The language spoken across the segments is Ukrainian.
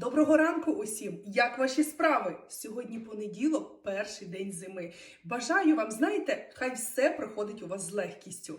Доброго ранку усім! Як ваші справи? Сьогодні понеділок, перший день зими. Бажаю вам, знаєте, хай все проходить у вас з легкістю.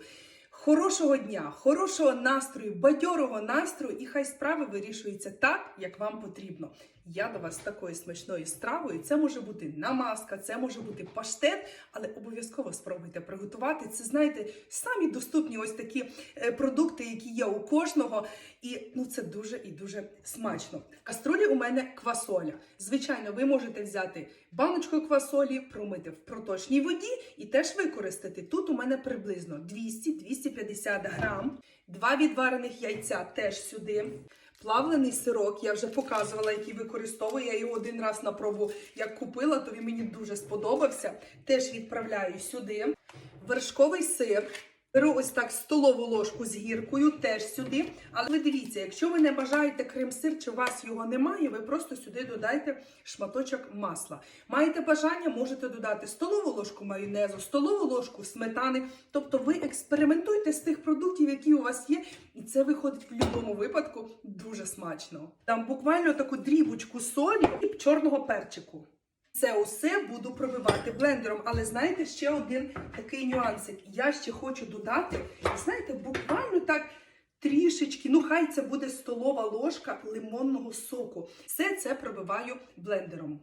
Хорошого дня, хорошого настрою, бадьорого настрою, і хай справи вирішуються так, як вам потрібно. Я до вас такою смачною стравою. Це може бути намазка, це може бути паштет, але обов'язково спробуйте приготувати. Це знаєте, самі доступні ось такі е, продукти, які є у кожного. І ну це дуже і дуже смачно. В каструлі у мене квасоля. Звичайно, ви можете взяти баночку квасолі, промити в проточній воді і теж використати. Тут у мене приблизно 200-250 грам, два відварених яйця теж сюди. Плавлений сирок, я вже показувала, який використовую. Я його один раз на пробу як купила, то він мені дуже сподобався. Теж відправляю сюди. Вершковий сир. Беру ось так столову ложку з гіркою, теж сюди. Але ви дивіться, якщо ви не бажаєте крем-сир, чи у вас його немає, ви просто сюди додайте шматочок масла. Маєте бажання, можете додати столову ложку майонезу, столову ложку сметани. Тобто ви експериментуйте з тих продуктів, які у вас є, і це виходить в будь-якому випадку дуже смачно. Там буквально таку дрібочку солі і чорного перчику. Це усе буду пробивати блендером. Але знаєте, ще один такий нюансик. Я ще хочу додати, знаєте, буквально так трішечки, ну хай це буде столова ложка лимонного соку. Все це пробиваю блендером.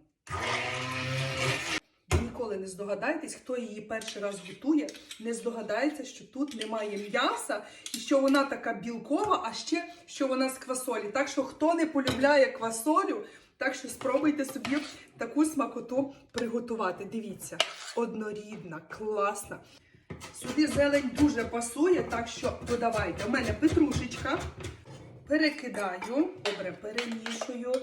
Ви Ніколи не здогадаєтесь, хто її перший раз готує, не здогадається, що тут немає м'яса і що вона така білкова, а ще що вона з квасолі. Так що хто не полюбляє квасолю, так що спробуйте собі таку смакоту приготувати. Дивіться, однорідна, класна. Сюди зелень дуже пасує, так що додавайте. У мене петрушечка. Перекидаю, добре, перемішую.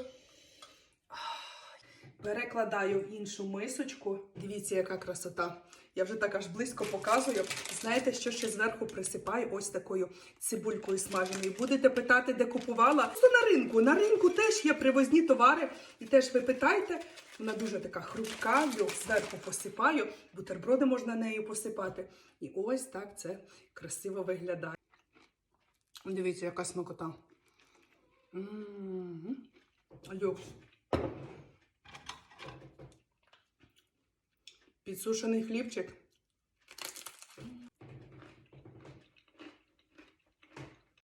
Перекладаю в іншу мисочку. Дивіться, яка красота. Я вже так аж близько показую. Знаєте, що ще зверху присипаю ось такою цибулькою смаженою. Будете питати, де купувала? Просто на ринку. На ринку теж є привозні товари. І теж ви питаєте. Вона дуже така хрупка, його зверху посипаю. Бутерброди можна нею посипати. І ось так це красиво виглядає. Дивіться, яка смакота. Люкс. Підсушений хлібчик.